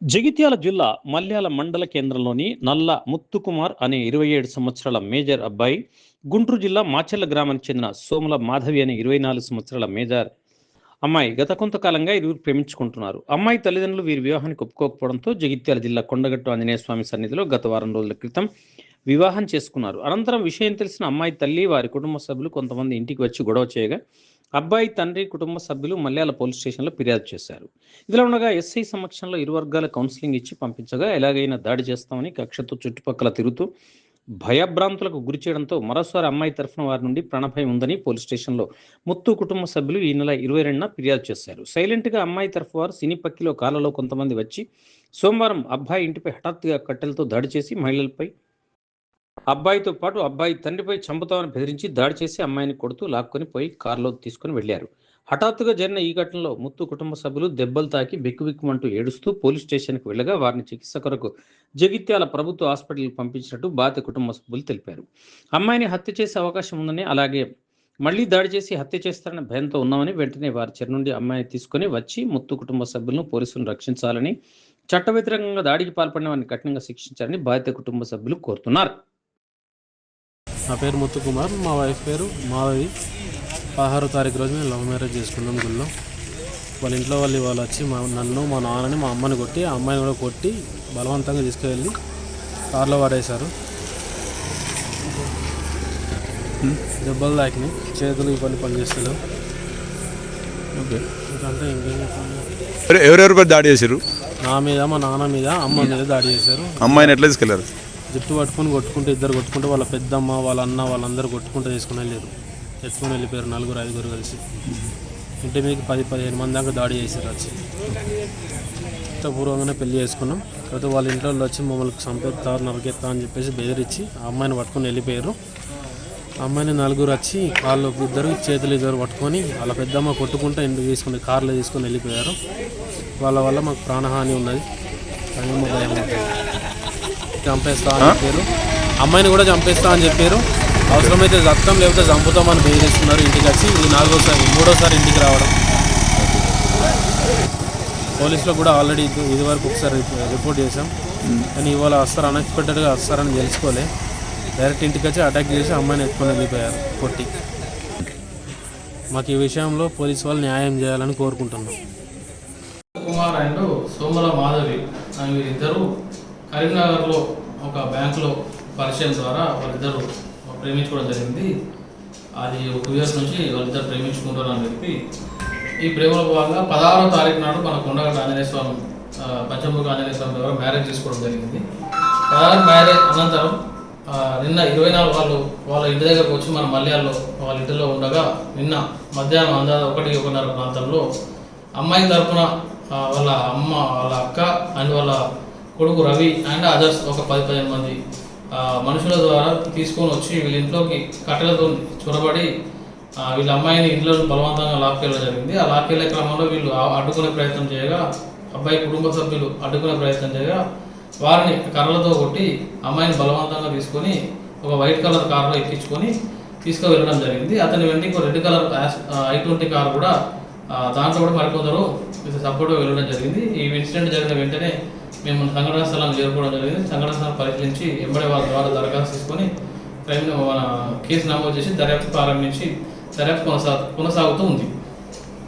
జగిత్యాల జిల్లా మల్యాల మండల కేంద్రంలోని నల్ల ముత్తుకుమార్ అనే ఇరవై ఏడు సంవత్సరాల మేజర్ అబ్బాయి గుంటూరు జిల్లా మాచెల్ల గ్రామానికి చెందిన సోముల మాధవి అనే ఇరవై నాలుగు సంవత్సరాల మేజర్ అమ్మాయి గత కొంతకాలంగా ఇరువురు ప్రేమించుకుంటున్నారు. అమ్మాయి తల్లిదండ్రులు వీరి వివాహానికి ఒప్పుకోకపోవడంతో జగిత్యాల జిల్లా కొండగట్టు ఆంజనేయ స్వామి సన్నిధిలో గత వారం రోజుల క్రితం వివాహం చేసుకున్నారు. అనంతరం విషయం తెలిసిన అమ్మాయి తల్లి వారి కుటుంబ సభ్యులు కొంతమంది ఇంటికి వచ్చి గొడవ చేయగా అబ్బాయి తండ్రి కుటుంబ సభ్యులు మల్యాల పోలీస్ స్టేషన్లో ఫిర్యాదు చేశారు. ఇదిలా ఉండగా ఎస్ఐ సమక్షంలో ఇరు వర్గాల కౌన్సిలింగ్ ఇచ్చి పంపించగా ఎలాగైనా దాడి చేస్తామని కక్షతో చుట్టుపక్కల తిరుగుతూ భయభ్రాంతులకు గురి చేయడంతో మరోసారి అమ్మాయి తరఫున వారి నుండి ప్రాణభయం ఉందని పోలీస్ స్టేషన్లో ముత్తు కుటుంబ సభ్యులు ఈ నెల ఇరవై రెండున ఫిర్యాదు చేశారు. సైలెంట్గా అమ్మాయి తరఫు వారు సినీ పక్కిలో కాలలో కొంతమంది వచ్చి సోమవారం అబ్బాయి ఇంటిపై హఠాత్తుగా కట్టెలతో దాడి చేసి మహిళలపై అబ్బాయితో పాటు అబ్బాయి తండ్రిపై చంపుతామని బెదిరించి దాడి చేసి అమ్మాయిని కొడుతూ లాక్కొని పోయి కారులో తీసుకొని వెళ్ళారు హఠాత్తుగా జరిగిన ఈ ఘటనలో ముత్తు కుటుంబ సభ్యులు దెబ్బలు తాకి బిక్కుబిక్కుమంటూ ఏడుస్తూ పోలీస్ స్టేషన్కి వెళ్ళగా వారిని చికిత్స కొరకు జగిత్యాల ప్రభుత్వ హాస్పిటల్కి పంపించినట్టు బాధిత కుటుంబ సభ్యులు తెలిపారు. అమ్మాయిని హత్య చేసే అవకాశం ఉందని అలాగే మళ్ళీ దాడి చేసి హత్య చేస్తారన్న భయంతో ఉన్నామని వెంటనే వారి చెరు నుండి అమ్మాయిని తీసుకొని వచ్చి ముత్తు కుటుంబ సభ్యులను పోలీసులను రక్షించాలని చట్ట వ్యతిరేకంగా దాడికి పాల్పడిన వారిని కఠినంగా శిక్షించాలని బాధిత కుటుంబ సభ్యులు కోరుతున్నారు. నా పేరు ముత్తు కుమార్ మా వైఫ్ పేరు మాధవి. పదహారో తారీఖు రోజు మేము లవ్ మ్యారేజ్ చేసుకున్నాం గుళ్ళో. వాళ్ళ ఇంట్లో వాళ్ళు వాళ్ళు వచ్చి మా నన్ను మా నాన్నని మా అమ్మని కొట్టి ఆ అమ్మాయిని కూడా కొట్టి బలవంతంగా తీసుకువెళ్ళి కార్లో పడేశారు. దెబ్బలు తాకినాయి. చేతులు ఇవన్నీ పనిచేస్తలేవు ఓకే. ఇంకంతా ఇంకేం చెప్పాలి? ఎవరు- ఎవరెవరు దాడి చేశారు? నా మీద మా నాన్న మీద అమ్మ మీద దాడి చేశారు. అమ్మాయిని ఎట్లా తీసుకెళ్ళారు? జుట్టు పట్టుకొని కొట్టుకుంటే ఇద్దరు కొట్టుకుంటే వాళ్ళ పెద్దమ్మ వాళ్ళ అన్న వాళ్ళందరూ కొట్టుకుంటూ తీసుకుని వెళ్ళారు ఎత్తుకొని వెళ్ళిపోయారు నలుగురు ఐదుగురు కలిసి. ఇంటి మీదకి పది పదిహేను మంది దాకా దాడి చేశారు వచ్చి. పూర్వంగానే పెళ్ళి చేసుకున్నాం. తర్వాత వాళ్ళ ఇంట్లో వచ్చి మమ్మల్ని చంపేస్తారు నరకెత్తా అని చెప్పేసి బెదిరించి ఆ అమ్మాయిని పట్టుకొని వెళ్ళిపోయారు. అమ్మాయిని నలుగురు వచ్చి కాళ్ళు ఇద్దరు చేతులు ఇద్దరు పట్టుకొని వాళ్ళ పెద్దమ్మ కొట్టుకుంటూ ఇంటికి తీసుకుని కార్లో తీసుకొని వెళ్ళిపోయారు. వాళ్ళ వల్ల మాకు ప్రాణహాని ఉన్నది. కానీ మా భయం. ఉంటుంది. చంపేస్తా అని చెప్పారు. అమ్మాయిని కూడా చంపేస్తా అని చెప్పారు. అవసరమైతే రక్తం లేకపోతే చంపుతామని బెదిరిస్తున్నారు ఇంటికి వచ్చి. ఇది నాలుగోసారి మూడోసారి ఇంటికి రావడం. పోలీసులో కూడా ఆల్రెడీ ఇది ఇదివరకు ఒకసారి రిపోర్ట్ చేశాం. కానీ ఇవాళ వస్తారు అన్ఎక్స్పెక్టెడ్గా వస్తారని తెలుసుకోలే. డైరెక్ట్ ఇంటికి వచ్చి అటాక్ చేసి అమ్మాయిని ఎత్తుకొని వెళ్ళిపోయారు కొట్టి. మాకు ఈ విషయంలో పోలీసు వాళ్ళు న్యాయం చేయాలని కోరుకుంటున్నాం. కుమార్ అండ్ సోమల మాధవి వీరిద్దరూ కరీంనగర్లో ఒక బ్యాంకులో పరిచయం ద్వారా వాళ్ళిద్దరూ ప్రేమించుకోవడం జరిగింది. అది ఒక టూ ఇయర్స్ నుంచి వాళ్ళిద్దరు ప్రేమించుకుంటారు అని చెప్పి ఈ ప్రేమలో భాగంగా పదహారో తారీఖు నాడు మన కొండగట్ట ఆంజనేయ స్వామి పంచముఖ ఆంజనేయ స్వామి ద్వారా మ్యారేజ్ చేసుకోవడం జరిగింది. పదహారు మ్యారేజ్ అనంతరం నిన్న ఇరవై నాలుగు వాళ్ళు వాళ్ళ ఇంటి దగ్గరకు వచ్చి మన మల్యాల్లో వాళ్ళ ఇంటిలో ఉండగా నిన్న మధ్యాహ్నం అందాజ ఒకటి ఒకన్నర ప్రాంతంలో అమ్మాయి తరపున వాళ్ళ అమ్మ వాళ్ళ అక్క అండ్ వాళ్ళ కొడుకు రవి అండ్ అదర్స్ ఒక పది పదిహేను మంది మనుషుల ద్వారా తీసుకొని వచ్చి వీళ్ళ ఇంట్లోకి కట్టెలతో చొరబడి వీళ్ళ అమ్మాయిని ఇంట్లో బలవంతంగా లాక్కెళ్ళడం జరిగింది. ఆ లాక్కెళ్ళే క్రమంలో వీళ్ళు అడ్డుకునే ప్రయత్నం చేయగా అబ్బాయి కుటుంబ సభ్యులు అడ్డుకునే ప్రయత్నం చేయగా వారిని కర్రలతో కొట్టి అమ్మాయిని బలవంతంగా తీసుకొని ఒక వైట్ కలర్ కార్లో ఎక్కించుకొని తీసుకువెళ్ళడం జరిగింది. అతని వెంట ఇంకో red colour I twenty car కూడా దాంట్లో కూడా మరికొందరు సపోర్ట్గా వెళ్ళడం జరిగింది. ఈ ఇన్సిడెంట్ జరిగిన వెంటనే మేము సంఘటన స్థలాన్ని చేరుకోవడం జరిగింది. సంఘటన స్థలం పరిశీలించి ఎంబడే వాళ్ళ ద్వారా దరఖాస్తు తీసుకొని క్రైమ్ కేసు నమోదు చేసి దర్యాప్తు ప్రారంభించి దర్యాప్తు కొనసా కొనసాగుతూ ఉంది.